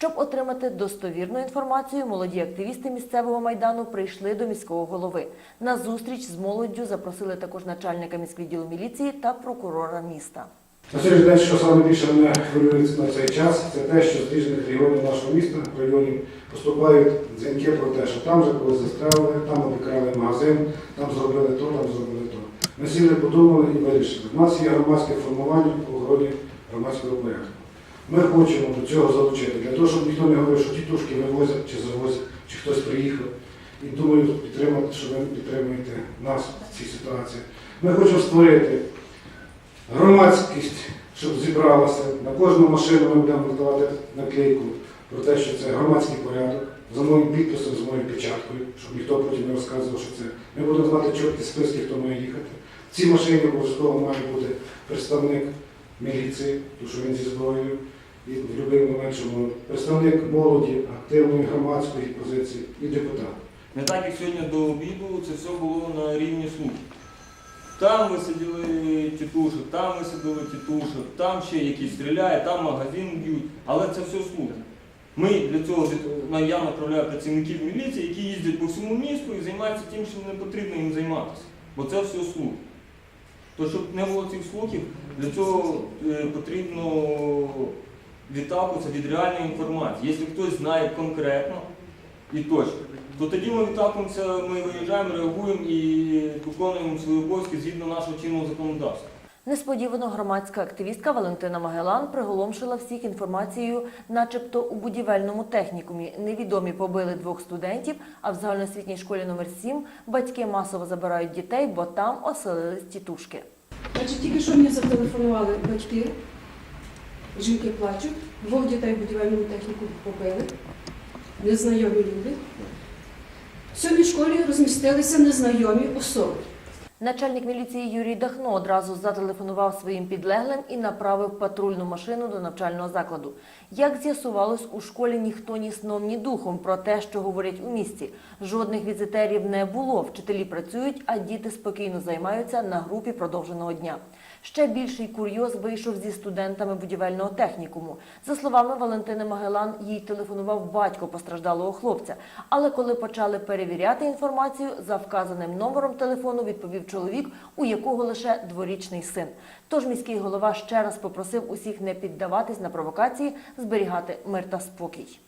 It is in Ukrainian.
Щоб отримати достовірну інформацію, молоді активісти місцевого майдану прийшли до міського голови. На зустріч з молоддю запросили також начальника міськвідділу міліції та прокурора міста. На сьогоднішній день, що саме більше мене хвилює на цей час, це те, що з різних регіонів нашого міста, районів, поступають дзвінки про те, що там вже когось застрелили, там обікрали магазин, там зробили то, там зробили то. Ми сіли, подумали і вирішили. У нас є громадське формування по охороні громадського порядку. Ми хочемо до цього залучити, для того, щоб ніхто не говорив, що тітушки вивозять чи завозять, чи хтось приїхав. І думаю, підтримати, що ви підтримуєте нас в цій ситуації. Ми хочемо створити громадськість, щоб зібралася. На кожну машину ми будемо надавати наклейку про те, що це громадський порядок, за моїм підписом, з моєю печаткою, щоб ніхто потім не розказував, що це. Ми будемо знати чіткі списки, хто має їхати. В цій машині обов'язково має бути представник міліції, тому що він зі зброєю. І в будь-який момент, що представник молоді, активної громадської позиції і депутат. Не так як сьогодні до обіду це все було на рівні слух. Там висадили тітушок, там висадили тітушок, там ще якісь стріляє, там магазин б'ють, але це все слухи. Ми для цього я направляю працівників міліції, які їздять по всьому місту і займаються тим, чим не потрібно їм займатися. Бо це все слух. То щоб не було цих слухів, для цього е, потрібно відталкуватися від реальної інформації. Якщо хтось знає конкретно і точно, то тоді ми відталкуємося, ми виїжджаємо, реагуємо і виконуємо свої обов'язки згідно нашого чинного законодавства. Несподівано громадська активістка Валентина Магелан приголомшила всіх інформацією, начебто у будівельному технікумі невідомі побили двох студентів, а в загальноосвітній школі номер 7 батьки масово забирають дітей, бо там оселились тітушки. Значить, тільки що мені зателефонували батьки, жінки плачуть, двох дітей будівельну техніку побили, незнайомі люди. В сьомій школі розмістилися незнайомі особи. Начальник міліції Юрій Дахно одразу зателефонував своїм підлеглим і направив патрульну машину до навчального закладу. Як з'ясувалось, у школі ніхто ні сном, ні духом про те, що говорять у місті. Жодних візитерів не було. Вчителі працюють, а діти спокійно займаються на групі продовженого дня. Ще більший курйоз вийшов зі студентами будівельного технікуму. За словами Валентини Магелан, їй телефонував батько постраждалого хлопця. Але коли почали перевіряти інформацію, за вказаним номером телефону відповів чоловік, у якого лише дворічний син. Тож міський голова ще раз попросив усіх не піддаватись на провокації, зберігати мир та спокій.